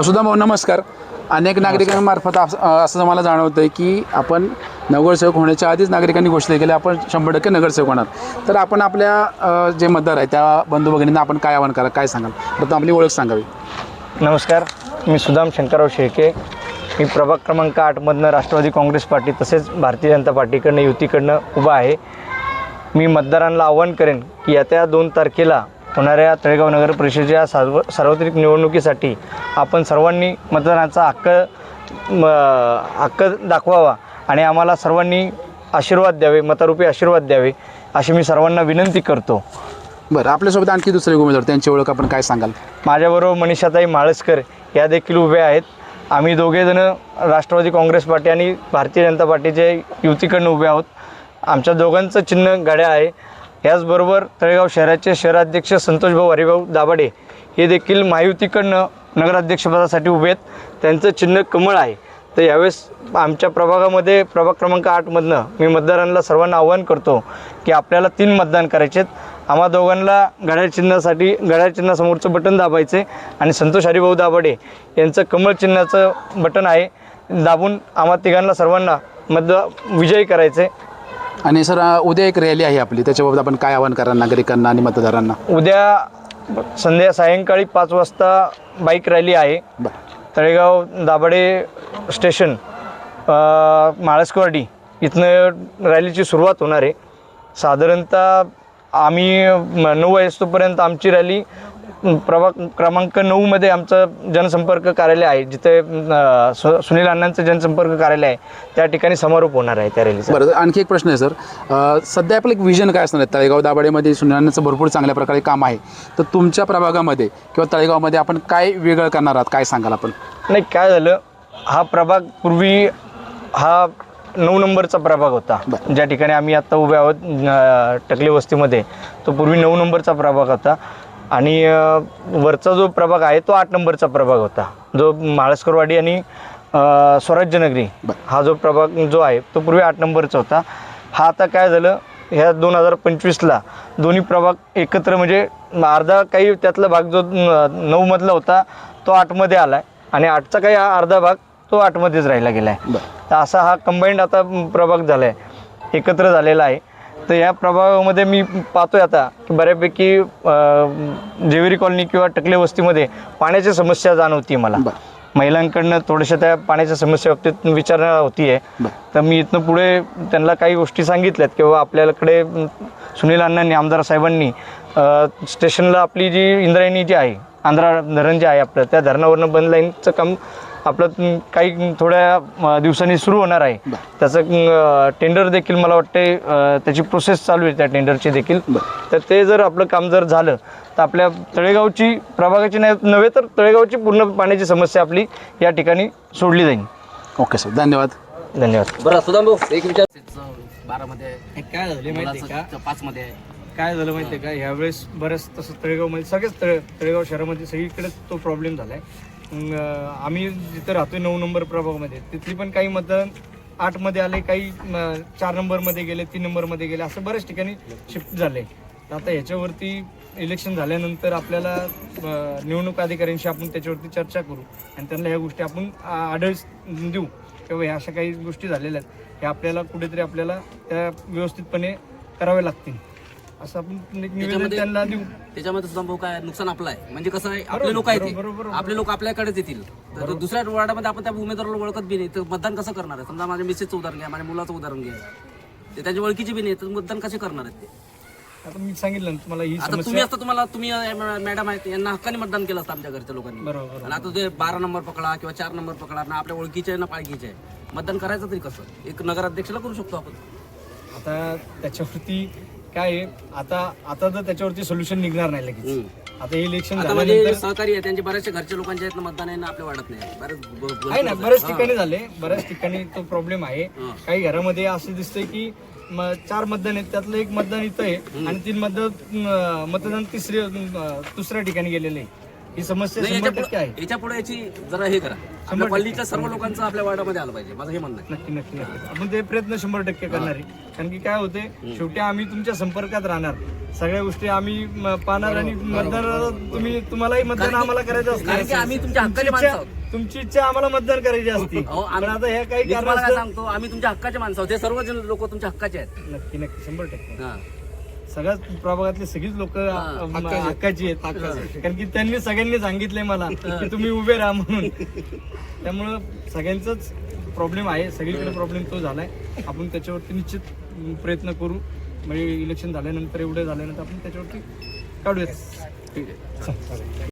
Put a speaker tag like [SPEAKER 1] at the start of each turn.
[SPEAKER 1] सुद्धा भाऊ नमस्कार. अनेक नागरिकांमार्फत अस- असं मला जाणवतं आहे की आपण नगरसेवक होण्याच्या आधीच नागरिकांनी घोषणा केली आपण शंभर टक्के नगरसेवक होणार. तर आपण आपल्या जे मतदार आहे त्या बंधू भगिनींना आपण काय आवाहन करा काय सांगाल? प्रथम आपली ओळख सांगावी.
[SPEAKER 2] नमस्कार. मी सुदाम शंकरराव शेळके. मी प्रभाग क्रमांक आठमधनं राष्ट्रवादी काँग्रेस पार्टी तसेच भारतीय जनता पार्टीकडनं युतीकडनं उभा आहे. मी मतदारांना आवाहन करेन की येत्या दोन तारखेला होणाऱ्या तळेगाव नगर परिषदेच्या सार्व सार्वत्रिक निवडणुकीसाठी आपण सर्वांनी मतदानाचा हक्क म, हक्क दाखवावा आणि आम्हाला सर्वांनी आशीर्वाद द्यावे मतारूपी आशीर्वाद द्यावे अशी मी सर्वांना विनंती करतो.
[SPEAKER 1] बरं आपल्यासोबत आणखी दुसरे उमेदवार त्यांची ओळख आपण काय सांगाल?
[SPEAKER 2] माझ्याबरोबर मनीषाताई माळसकर या देखील उभ्या आहेत. आम्ही दोघेजणं राष्ट्रवादी काँग्रेस पार्टी आणि भारतीय जनता पार्टीचे युतीकडनं उभे आहोत. आमच्या दोघांचं चिन्ह गाड्या आहे. याचबरोबर तळेगाव शहराचे शहराध्यक्ष संतोषभाऊ हरिभाऊ दाभाडे हे देखील महायुतीकडनं नगराध्यक्षपदासाठी उभे आहेत. त्यांचं चिन्ह कमळ आहे. तर यावेळेस आमच्या प्रभागामध्ये प्रभाग क्रमांक आठमधनं मी मतदारांना सर्वांना आवाहन करतो की आपल्याला तीन मतदान करायचे आहेत. आम्हा दोघांना घड्याळ चिन्हासाठी घड्याळ चिन्हासमोरचं बटन दाबायचे आणि संतोष हरिभाऊ दाभाडे यांचं कमळ चिन्हाचं बटन आहे. दाबून आम्हा तिघांना सर्वांना मत विजयी करायचे
[SPEAKER 1] आणि सर उद्या एक रॅली आहे आपली. त्याच्याबाबत आपण काय आवाहन करा नागरिकांना आणि मतदारांना?
[SPEAKER 2] उद्या संध्या सायंकाळी पाच वाजता बाईक रॅली आहे. तळेगाव दाभाडे स्टेशन माळसकवाडी इथनं रॅलीची सुरुवात होणार आहे. साधारणतः आम्ही नऊ वाजतोपर्यंत आमची रॅली प्रभाग क्रमांक नऊमध्ये आमचं जनसंपर्क कार्यालय आहे जिथे अ, सु सुनील अण्णांचं जनसंपर्क कार्यालय आहे. त्या ठिकाणी समारोप होणार आहे त्या रॅलीचा
[SPEAKER 1] बरं आणखी एक प्रश्न आहे सर. अ, सध्या आपलं एक विजन काय असणार आहे? तळेगाव दाभाडेमध्ये सुनावण्याचं भरपूर चांगल्या प्रकारे काम आहे. तर तुमच्या प्रभागामध्ये किंवा तळेगावमध्ये आपण काय वेगळं करणार आहात? काय सांगाल आपण?
[SPEAKER 2] नाही काय झालं? हा प्रभाग पूर्वी हा नऊ नंबरचा प्रभाग होता.
[SPEAKER 1] बरं.
[SPEAKER 2] ज्या ठिकाणी आम्ही आत्ता उभे आहोत अं, टकले वस्तीमध्ये. तो पूर्वी नऊ नंबरचा प्रभाग होता. आणि वरचा जो प्रभाग आहे तो आठ नंबरचा प्रभाग होता. जो माळसकरवाडी आणि स्वराज्यनगरी. हा जो प्रभाग जो आहे तो पूर्वी आठ नंबरचा होता. हा आता काय झालं ह्या दोन हजार पंचवीसला दोन्ही प्रभाग एकत्र म्हणजे अर्धा काही त्यातला भाग जो नऊमधला होता तो आठमध्ये आला आहे आणि आठचा काही हा अर्धा भाग तो आठमध्येच राहिला गेला आहे असा हा कंबाईंड आता प्रभाग झाला आहे एकत्र झालेला आहे. तर या प्रभागामध्ये मी पाहतोय आता की बऱ्यापैकी जेविरी कॉलनी किंवा टकले वस्तीमध्ये पाण्याची समस्या जाणवती मला. महिलांकडनं थोड्याशा त्या पाण्याच्या समस्या बाबतीत विचारणा होती आहे तर मी इथनं पुढे त्यांना काही गोष्टी सांगितल्यात किंवा आपल्याकडे सुनील अण्णांनी आमदार साहेबांनी स्टेशनला आपली जी इंद्रायणी जी आहे आंध्रा धरण जे आहे आपलं त्या धरणावरनं बंद लाईनचं काम आपलं काही थोड्या दिवसांनी सुरू होणार आहे. त्याचं टेंडर देखील मला वाटते त्याची प्रोसेस चालू आहे त्या टेंडरची देखील. तर ते जर आपलं काम जर झालं तर आपल्या तळेगावची प्रभागाची नाही नव्हे तर तळेगावची पूर्ण पाण्याची समस्या आपली या ठिकाणी सोडली जाईल.
[SPEAKER 1] ओके सर धन्यवाद.
[SPEAKER 2] धन्यवाद.
[SPEAKER 3] बरं भाऊ एक विचार.
[SPEAKER 4] बारामध्ये
[SPEAKER 2] काय झाले माहिती का?
[SPEAKER 4] पाच मध्ये आहे.
[SPEAKER 2] काय झालं माहिती आहे का? ह्यावेळेस बरंच तसं तळेगावमध्ये सगळेच तळे तळेगाव शहरामध्ये सगळीकडेच तो प्रॉब्लेम झाला आहे आम्ही जिथं राहतोय नऊ नंबर प्रभागामध्ये तिथली पण काही मतदान आठमध्ये आले काही चार नंबरमध्ये गेले तीन नंबरमध्ये गेले असं बऱ्याच ठिकाणी शिफ्ट झाले तर आता ह्याच्यावरती इलेक्शन झाल्यानंतर आपल्याला निवडणूक अधिकाऱ्यांशी आपण त्याच्यावरती चर्चा करू. आणि त्यांना ह्या गोष्टी आपण आढळ देऊ. किंवा ह्या अशा काही गोष्टी झालेल्या आहेत ह्या आपल्याला कुठेतरी आपल्याला त्या व्यवस्थितपणे कराव्या लागतील. असं आपण निवेदन
[SPEAKER 4] त्याच्यामध्ये-
[SPEAKER 2] त्यांना देऊ.
[SPEAKER 4] त्याच्यामध्ये सुद्धा भाऊ काय नुकसान आपलं आहे. म्हणजे कसं आहे आपले लोक आहेत
[SPEAKER 2] बरोबर,
[SPEAKER 4] ते.
[SPEAKER 2] बरोबर.
[SPEAKER 4] आपले लोक आपल्याकडेच येतील. तर दुसऱ्या वॉर्डामध्ये आपण त्या उमेदवाराला ओळखत बी नाही. तर मतदान कसं करणार आहे? समजा माझ्या मिसेसचं उदाहरण घ्या माझ्या मुलाचं उदाहरण घ्या. ते त्यांच्या ओळखीचे बी नाही तर मतदान कसे करणार आहेत ते?
[SPEAKER 2] आता मी सांगितलं ना तुम्हाला ही
[SPEAKER 4] आता तुम्ही
[SPEAKER 2] समस्या
[SPEAKER 4] असता तुम्हाला तुम्ही अं, मॅडम आहेत यांना हक्काने मतदान केलं असतं आमच्या घरच्या लोकांनी.
[SPEAKER 2] बरोबर
[SPEAKER 4] आणि आता ते बारा नंबर पकडा किंवा चार नंबर पकडा ना आपल्या ओळखीचे आहे ना पाळखीचे आहे. मतदान करायचं तरी कसं? एक नगराध्यक्षाला करू शकतो आपण.
[SPEAKER 2] आता त्याच्यावरती काय आहे आता आता तर त्याच्यावरती सोल्युशन निघणार नाही लगेच. आता हे इलेक्शन
[SPEAKER 4] आता म्हणजे
[SPEAKER 2] झाल्यानंतर
[SPEAKER 4] सहकारी आहे त्यांचे बरेचसे घरचे लोकांचे आहेत ना मतदान आहे ना आपल्या वाढत नाही. बरेच ब- ब-
[SPEAKER 2] आहे ना बऱ्याच ठिकाणी झाले बऱ्याच ठिकाणी तो प्रॉब्लेम आहे.
[SPEAKER 4] हा.
[SPEAKER 2] काही घरामध्ये असं दिसतंय की म- चार मतदान आहेत त्यातलं एक मतदान इथं आहे आणि तीन मतदान अं, मतदान तिसरे अं, दुसऱ्या ठिकाणी गेलेले आहे. ही समस्या
[SPEAKER 4] नाही
[SPEAKER 2] शंभर
[SPEAKER 4] याच्या
[SPEAKER 2] टक्के आहे.
[SPEAKER 4] पुढे याच्यापुढे याची जरा हे करा. आपल्या पल्लीच्या सर्व लोकांचं आपल्या वार्डामध्ये आलं पाहिजे. माझं हे म्हणणं आहे.
[SPEAKER 2] नक्की नक्की नक्की. आपण ते प्रयत्न शंभर टक्के करणार. आहे कारण की काय होते शेवटी आम्ही तुमच्या संपर्कात राहणार. सगळ्या गोष्टी आम्ही म, पाहणार आणि मतदान तुम्ही तुम्हालाही मतदान आम्हाला करायचं
[SPEAKER 4] कारण की
[SPEAKER 2] असतं
[SPEAKER 4] आम्ही तुमच्या
[SPEAKER 2] तुमची
[SPEAKER 4] हक्काचे माणसं
[SPEAKER 2] इच्छा
[SPEAKER 4] आहोत.
[SPEAKER 2] तुमची इच्छा आम्हाला मतदान करायची असती.
[SPEAKER 4] अहो,
[SPEAKER 2] पण
[SPEAKER 4] आम्ही-
[SPEAKER 2] आता ह्या काही
[SPEAKER 4] मी तुम्हाला काय
[SPEAKER 2] कारण
[SPEAKER 4] सांगतो आम्ही तुमच्या हक्काचे माणसं आहोत. हे सर्व जण लोक तुमच्या हक्काचे आहेत.
[SPEAKER 2] नक्की नक्की. शंभर टक्के.
[SPEAKER 4] हा.
[SPEAKER 2] सगळ्याच प्रभागातली सगळीच लोक हक्काची आहेत. कारण की त्यांनी सगळ्यांनी सांगितलंय मला की तुम्ही उभे राहा म्हणून. त्यामुळं सगळ्यांचाच प्रॉब्लेम आहे. सगळीकडे प्रॉब्लेम तो झालाय. आपण त्याच्यावरती निश्चित प्रयत्न करू. म्हणजे इलेक्शन झाल्यानंतर एवढं झाल्यानंतर आपण त्याच्यावरती काढूयात.
[SPEAKER 4] ठीक आहे.